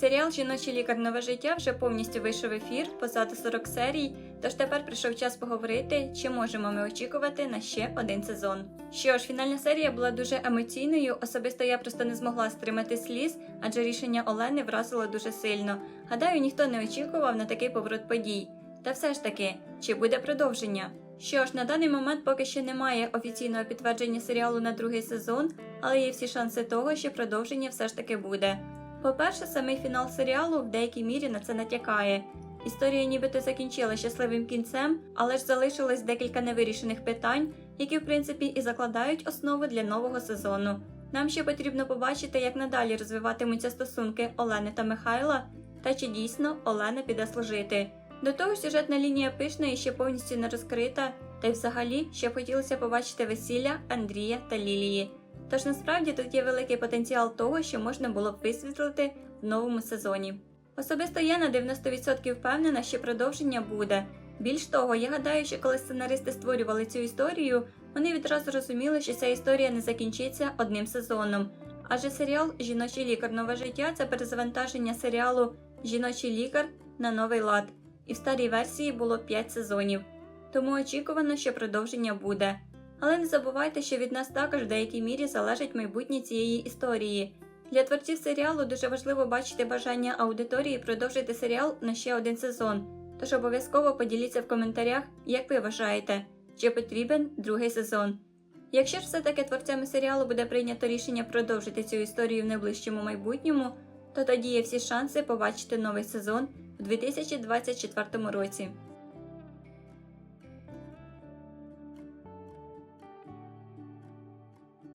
Серіал Жіночий лікар нове життя вже повністю вийшов в ефір, позаду 40 серій. Тож тепер прийшов час поговорити, чи можемо ми очікувати на ще один сезон. Що ж, фінальна серія була дуже емоційною. Особисто я просто не змогла стримати сліз, адже рішення Олени вразило дуже сильно. Гадаю, ніхто не очікував на такий поворот подій. Та все ж таки, чи буде продовження? Що ж, на даний момент поки що немає офіційного підтвердження серіалу на другий сезон, але є всі шанси того, що продовження все ж таки буде. По-перше, самий фінал серіалу в деякій мірі на це натякає. Історія нібито закінчила щасливим кінцем, але ж залишилось декілька невирішених питань, які в принципі і закладають основу для нового сезону. Нам ще потрібно побачити, як надалі розвиватимуться стосунки Олени та Михайла, та чи дійсно Олена піде служити. До того сюжетна лінія пишна і ще повністю не розкрита, та й взагалі ще хотілося побачити весілля Андрія та Лілії. Тож насправді тут є великий потенціал того, що можна було б висвітлити в новому сезоні. Особисто я на 90% впевнена, що продовження буде. Більш того, я гадаю, що коли сценаристи створювали цю історію, вони відразу розуміли, що ця історія не закінчиться одним сезоном. Адже серіал Жіночий лікар нове життя це перезавантаження серіалу Жіночий лікар на новий лад, і в старій версії було 5 сезонів. Тому очікувано, що продовження буде. Але не забувайте, що від нас також в деякій мірі залежить майбутнє цієї історії. Для творців серіалу дуже важливо бачити бажання аудиторії продовжити серіал на ще один сезон. Тож обов'язково поділіться в коментарях, як ви вважаєте, чи потрібен другий сезон. Якщо ж все-таки творцями серіалу буде прийнято рішення продовжити цю історію в найближчому майбутньому, то тоді є всі шанси побачити новий сезон в 2024 році.